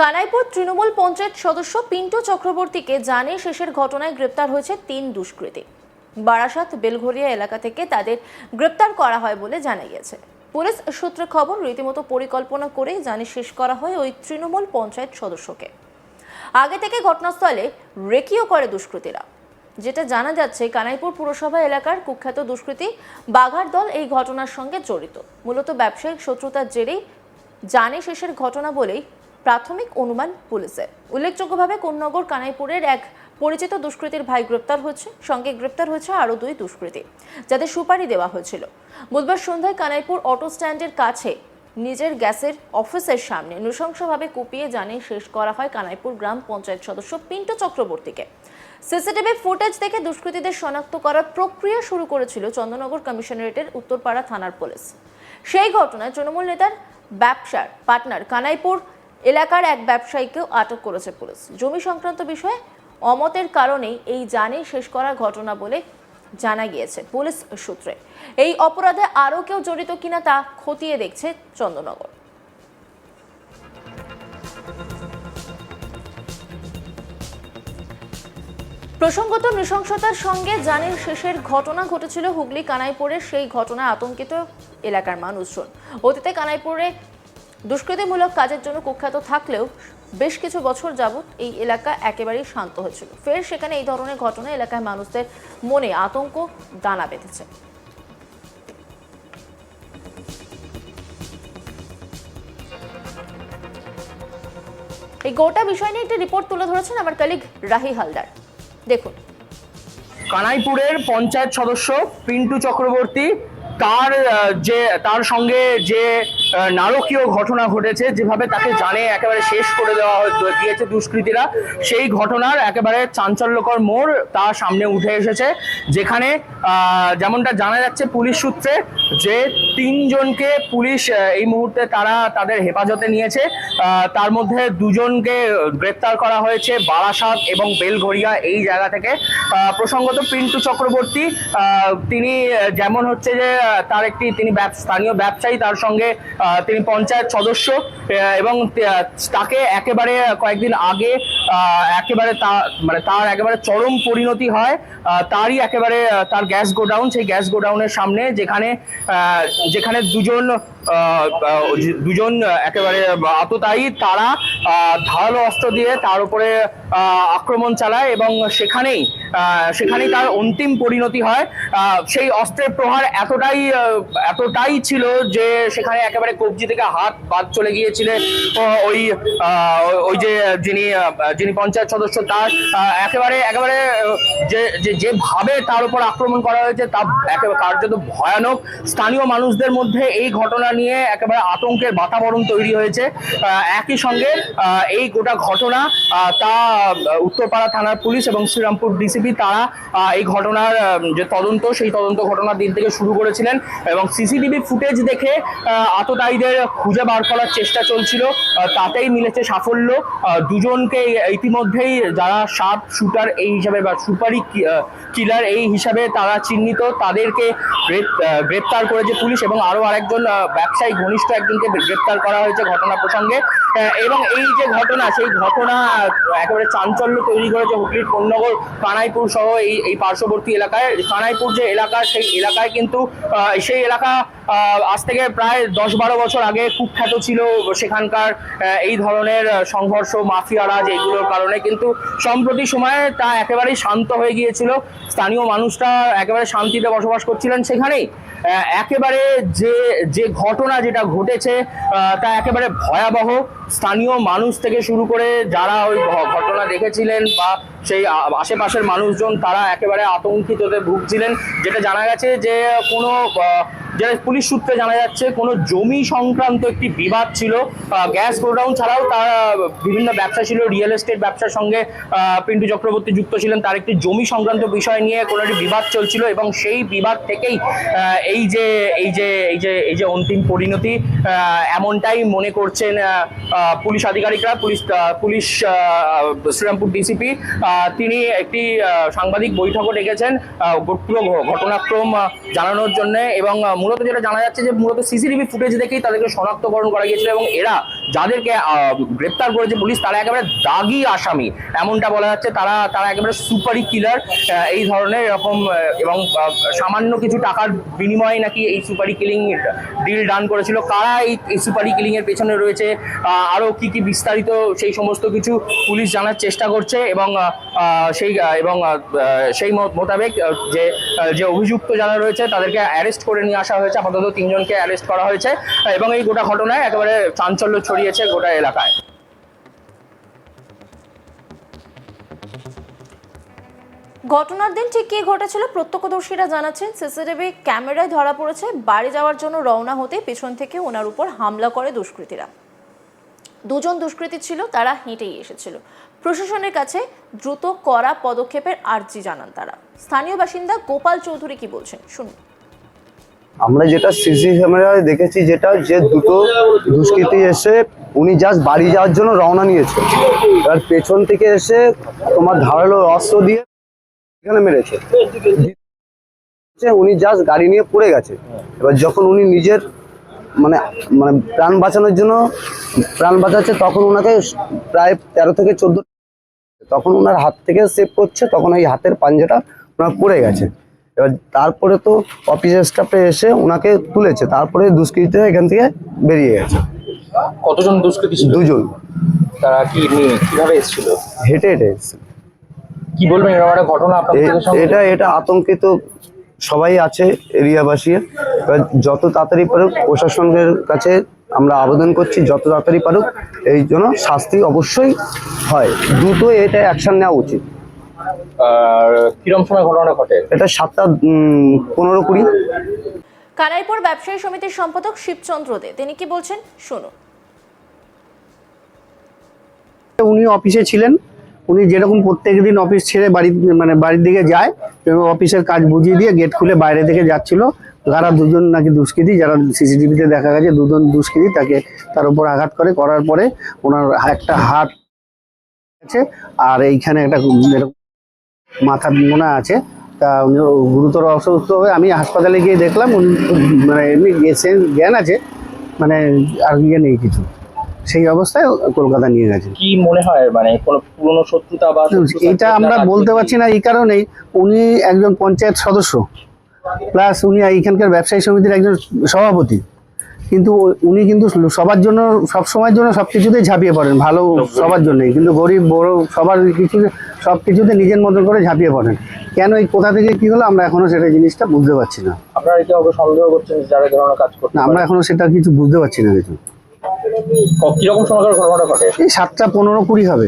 কানাইপুর তৃণমূল পঞ্চায়েত সদস্য পিন্টু চক্রবর্তীকে জানে শেষের ঘটনায় গ্রেপ্তার হয়েছে তিন দুষ্কৃতী। বারাসাত বেলঘরিয়া এলাকা থেকে তাদের গ্রেপ্তার করা হয় বলে জানা গিয়েছে। পুলিশ সূত্রে খবর, রীতিমতো পরিকল্পনা করে জানে শেষ করা হয় ওই তৃণমূল পঞ্চায়েত সদস্যকে। আগে থেকে ঘটনাস্থলে রেকিও করে দুষ্কৃতীরা। যেটা জানা যাচ্ছে, কানাইপুর পুরসভা এলাকার কুখ্যাত দুষ্কৃতী বাঘার দল এই ঘটনার সঙ্গে জড়িত। মূলত ব্যবসায়িক শত্রুতার জেরেই জানে শেষের ঘটনা বলেই প্রাথমিক অনুমান পুলিশের। উল্লেখযোগ্যভাবে কোন্নগর কানাইপুরের এক পরিচিত দুষ্কৃতীর ভাই গ্রেপ্তার হচ্ছে সঙ্গে গ্রেপ্তার হয়েছে আরও দুই দুষ্কৃতী, যাদের সুপারি দেওয়া হয়েছিল। বুধবার সন্ধ্যায় কানাইপুর অটো স্ট্যান্ডের কাছে নিজের গ্যাসের অফিসের সামনে নৃশংসভাবে কুপিয়ে জানে শেষ করা হয় কানাইপুর গ্রাম পঞ্চায়েত সদস্য পিন্টু চক্রবর্তীকে। সিসিটিভি ফুটেজ দেখে দুষ্কৃতীদের শনাক্ত করার প্রক্রিয়া শুরু করেছিল চন্দননগর কমিশনারেটের উত্তরপাড়া থানার পুলিশ। সেই ঘটনায় তৃণমূল নেতার ব্যবসার পার্টনার কানাইপুর এলাকার এক ব্যবসায়ীকেও আটক করেছে পুলিশ। জমি সংক্রান্ত বিষয়ে অমতের কারণেই এই জানে শেষ করা ঘটনা বলে জানা গিয়েছে পুলিশ সূত্রে। এই অপরাধে আরও কেউ জড়িত কিনা তা খতিয়ে দেখছে চন্দননগর। প্রসঙ্গত নৃশংসতার সঙ্গে জানের শেষের ঘটনা ঘটেছিল হুগলি কানাইপুরের সেই ঘটনায় আতঙ্কিত এলাকার মানুষজন। অতীতে কানাইপুরে দুষ্কৃতিমূলক কাজের জন্য কুখ্যাত থাকলেও বেশ কিছু বছর যাবৎ এই এলাকা একেবারেই শান্ত হয়েছিল। ফের সেখানে এই ধরনের ঘটনা এলাকায় মানুষদের মনে আতঙ্ক দানা বেঁধেছে। এই গোটা বিষয় নিয়ে একটি রিপোর্ট তুলে ধরেছেন আমার কলিগ রাহি হালদার। দেখুন। কানাইপুরের পঞ্চায়েত সদস্য পিন্টু চক্রবর্তী, তার যে, তার সঙ্গে যে নারকীয় ঘটনা ঘটেছে, যেভাবে তাকে জানে একেবারে শেষ করে দেওয়া দিয়েছে দুষ্কৃতীরা। সেই ঘটনার একেবারে চাঞ্চল্যকর মোড় তার সামনে উঠে এসেছে, যেখানে যেমনটা জানা যাচ্ছে পুলিশ সূত্রে, যে তিনজনকে পুলিশ এই মুহূর্তে তারা তাদের হেফাজতে নিয়েছে। তার মধ্যে দুজনকে গ্রেপ্তার করা হয়েছে বারাসাত এবং বেলঘরিয়া এই জায়গা থেকে। প্রসঙ্গত পিন্টু চক্রবর্তী তিনি যেমন হচ্ছে যে তার একটি, তিনি স্থানীয় ব্যবসায়ী, তার সঙ্গে তিনি পঞ্চায়েত সদস্য এবং তাকে একেবারে কয়েকদিন আগে একেবারে মানে তার একেবারে চরম পরিণতি হয়। তারই একেবারে তার গ্যাস গোডাউন, সেই গ্যাস গোডাউনের সামনে যেখানে যেখানে দুজন দুজন একেবারে আততায়ী, তারা ধারালো অস্ত্র দিয়ে তার উপরে আক্রমণ চালায় এবং সেখানেই সেখানেই তার অন্তিম পরিণতি হয়। সেই অস্ত্রের প্রহার এতটাই এতটাই ছিল যে সেখানে একেবারে কবজি থেকে হাত বাদ চলে গিয়েছিলেন। ওই ওই যে যিনি যিনি পঞ্চায়েত সদস্য, তার একেবারে একেবারে যে যেভাবে তার উপর আক্রমণ করা হয়েছে তা একেবারে কার্যত ভয়ানক। স্থানীয় মানুষদের মধ্যে এই ঘটনা নিয়ে একেবারে আতঙ্কের বাতাবরণ তৈরি হয়েছে। একই সঙ্গে এই গোটা ঘটনা তা উত্তরপাড়া থানার পুলিশ এবং শ্রীরামপুর ডিসিপি তারা এই ঘটনার যে তদন্ত, সেই তদন্ত ঘটনার দিন থেকে শুরু করেছিলেন এবং সিসিটিভি ফুটেজ দেখে আততায়ীদের খুঁজে বার করার চেষ্টা চলছিল তাতেই মিলেছে সাফল্য দুজনকে ইতিমধ্যেই যারা শার্প শুটার এই হিসাবে বা সুপারি কিলার এই হিসাবে তারা চিহ্নিত, তাদেরকে গ্রেপ্তার করেছে পুলিশ এবং আরও আরেকজন ব্যবসায়ী, ঘনিষ্ঠ একজনকে গ্রেপ্তার করা হয়েছে ঘটনা প্রসঙ্গে। এবং এই যে ঘটনা, সেই ঘটনা একেবারে চাঞ্চল্য তৈরি করেছে হুগলির কোন্নগর, কানাইপুর সহ এই এই পার্শ্ববর্তী এলাকায়। কানাইপুর যে এলাকা, সেই এলাকায় কিন্তু সেই এলাকা আজ থেকে প্রায় দশ বারো বছর আগে কুখ্যাত ছিল সেখানকার এই ধরনের সংঘর্ষ, মাফিয়া রাজ কারণে। কিন্তু সম্প্রতি সময়ে তা একেবারেই শান্ত হয়ে গিয়েছিল। স্থানীয় মানুষরা একেবারে শান্তিতে বসবাস করছিলেন সেখানেই। একেবারে যে যে ঘটনা যেটা ঘটেছে তা একেবারে ভয়াবহ। স্থানীয় মানুষ থেকে শুরু করে যারা ওই ঘটনা দেখেছিলেন বা সেই আশেপাশের মানুষজন, তারা একেবারে আতঙ্কিততে ভুগছিলেন, যেটা জানা গেছে যে কোনো যেটা পুলিশ সূত্রে জানা যাচ্ছে, কোনো জমি সংক্রান্ত একটি বিবাদ ছিল। গ্যাস গোডাউন ছাড়াও তার বিভিন্ন ব্যবসা ছিল, রিয়েল এস্টেট ব্যবসার সঙ্গে পিন্টু চক্রবর্তী যুক্ত ছিলেন। তার একটি জমি সংক্রান্ত বিষয় নিয়ে কোনো একটি বিবাদ চলছিল এবং সেই বিবাদ থেকেই এই যে এই যে এই যে এই যে অন্তিম পরিণতি এমনটাই মনে করছেন পুলিশ আধিকারিকরা। পুলিশ পুলিশ শ্রীরামপুর ডিসিপি তিনি একটি সাংবাদিক বৈঠকও ডেকেছেন পুরো ঘটনাক্রম জানানোর জন্য এবং মূলত যেটা জানা যাচ্ছে যে মূলত সিসিটিভি ফুটেজ দেখেই তাদেরকে শনাক্তকরণ করা গিয়েছিল এবং এরা যাদেরকে গ্রেপ্তার করেছে পুলিশ, তারা একেবারে দাগি আসামি। এমনটা বলা যাচ্ছে, তারা তারা একেবারে সুপারি কিলার এই ধরনের এরকম এবং সামান্য কিছু টাকার বিনিময়ে নাকি এই সুপারি কিলিং ডিল ডান করেছিল। কারা এই সুপারি কিলিং এর পেছনে রয়েছে? আরও আরও কি কি বিস্তারিত সেই সমস্ত কিছু পুলিশ জানার চেষ্টা করছে এবং সেই এবং সেই মোতাবেক যে যে অভিযুক্ত যারা রয়েছে, তাদেরকে অ্যারেস্ট করে নিয়ে আসা হয়েছে। আপাতত তিনজনকে অ্যারেস্ট করা হয়েছে। এবং এই গোটা ঘটনায় একেবারে চাঞ্চল্য ছড়িয়েছে গোটা এলাকায়। ঘটনার দিন ঠিক কী ঘটেছিল প্রত্যক্ষদর্শীরা জানাচ্ছেন, সিসিটিভি ক্যামেরায় ধরা পড়েছে, বাড়ি যাওয়ার জন্য রওনা হতে পেছন থেকে ওনার উপর হামলা করে দুষ্কৃতীরা। দুজন দুষ্কৃতী ছিল, তারা হেঁটেই এসেছিল। প্রশাসনের কাছে দ্রুত করা পদক্ষেপের আর্জি জানান তারা। স্থানীয় বাসিন্দা গোপাল চৌধুরী কি বলছেন? শুনুন। আমরা যেটা সিসি ক্যামেরায় দেখেছি যেটা যে দুটো দুষ্কৃতী এসে উনি জাস্ট বাড়ি যাওয়ার জন্য রওনা নিয়েছে। এবার পেছন থেকে এসে তোমার ধারালো অস্ত্র দিয়ে এখানে মেরেছে। উনি জাস্ট গাড়ি নিয়ে পড়ে গেছে। এবার যখন উনি নিজের মানে মানে প্রাণ বাঁচানোর জন্য প্রাণ বাঁচাচ্ছে, তখন ওনাকে প্রায় তেরো থেকে চোদ্দ তখন ওনার হাত থেকে সেভ করছে, তখন এই হাতের পাঞ্জাটা ওনার পড়ে গেছে। এবার তারপরে তো অফিসের স্টাফে এসে ওনাকে তুলেছে তারপরে দুষ্কৃতীরা এখান থেকে বেরিয়ে গেছে। কতজন দুষ্কৃতী দুজন। তারা কি কীভাবে এসেছিল? হেঁটে হেঁটে এসছে কি বলবেন এরকম একটা ঘটনা এটা এটা আতঙ্কিত সবাই আছে এরিয়াবাসী। এবার যত তাড়াতাড়ি পারুক প্রশাসনের কাছে আমরা আবেদন করছি যত তাড়াতাড়ি পারুক এই জন্য শাস্তি অবশ্যই হয়। দ্রুত এটা অ্যাকশন নেওয়া উচিত। কিরম সময় ঘটনা ঘটে? এটা সাতটা পনেরো কুড়ি। কানাইপুর ব্যবসায়ী সমিতির সম্পাদক শিবচন্দ্র দে। তিনি কি বলছেন? শুনুন। উনি অফিসে ছিলেন। উনি যেরকম প্রত্যেকদিন অফিস ছেড়ে বাড়ি মানে বাড়ির দিকে যায় এবং অফিসের কাজ বুঝিয়ে দিয়ে গেট খুলে বাইরে থেকে যাচ্ছিল। যারা দুজন নাকি দুষ্কৃতী যারা সিসিটিভিতে দেখা গেছে দুজন দুষ্কৃতী তাকে তার উপর আঘাত করে। করার পরে ওনার একটা হাত আছে আর এইখানে একটা এরকম মাথার মোনা আছে। তা উনি গুরুতর অসুস্থ হয়ে আমি হাসপাতালে গিয়ে দেখলাম উনি মানে এমনি গেছেন জ্ঞান আছে মানে আর ইয়ে নেই কিছু। সেই অবস্থায় কলকাতা নিয়ে গেছে কি মনে হয়? মানে কোনো পুরনো শত্রুতা বা এটা আমরা বলতে পারছি না এই কারণেই। উনি একজন পঞ্চায়েত সদস্য প্লাস উনি এইখানকার ব্যবসায়ী সমিতির একজন সভাপতি। কিন্তু উনি কিন্তু সবার জন্য সব সময়ের জন্য সব কিছুতেই ঝাঁপিয়ে পড়েন ভালো সবার জন্যই। কিন্তু গরিব বড় সবার কিছু সব কিছুতে নিজের মতন করে ঝাঁপিয়ে পড়েন। কেন এই কোথা থেকে কি হলো আমরা এখনও সেটা জিনিসটা বুঝতে পারছি না। আপনারা সন্দেহ করছেন যারা ধরনের কাজ আমরা এখনও সেটা কিছু বুঝতে পারছি না কিছু? কীরকম ঘটনাটা ঘটে? এই সাতটা পনেরো কুড়ি হবে।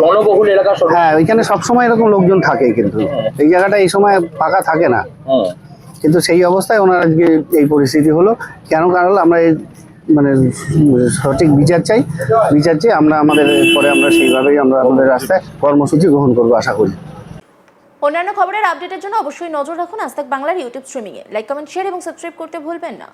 জনবহুল এলাকা সব হ্যাঁ ওইখানে সবসময় এরকম লোকজন থাকে কিন্তু। এই জায়গাটা এই সময় ফাঁকা থাকে না। কিন্তু সেই অবস্থায় ওনার আজকে এই পরিস্থিতি হলো। কেন? কারণ আমরা এই মানে সঠিক বিচার চাই। বিচার চাই আমরা আমাদের পরে আমরা সেইভাবেই আমরা আমাদের রাস্তায় কর্মসূচি গ্রহণ করব আশা করি। অন্যান্য খবরের আপডেটের জন্য অবশ্যই নজর রাখুন আজ বাংলার ইউটিউব স্ট্রিমিংয়ে লাইক কমেন্ট শেয়ার এবং সাবস্ক্রাইব করতে ভুলবেন না।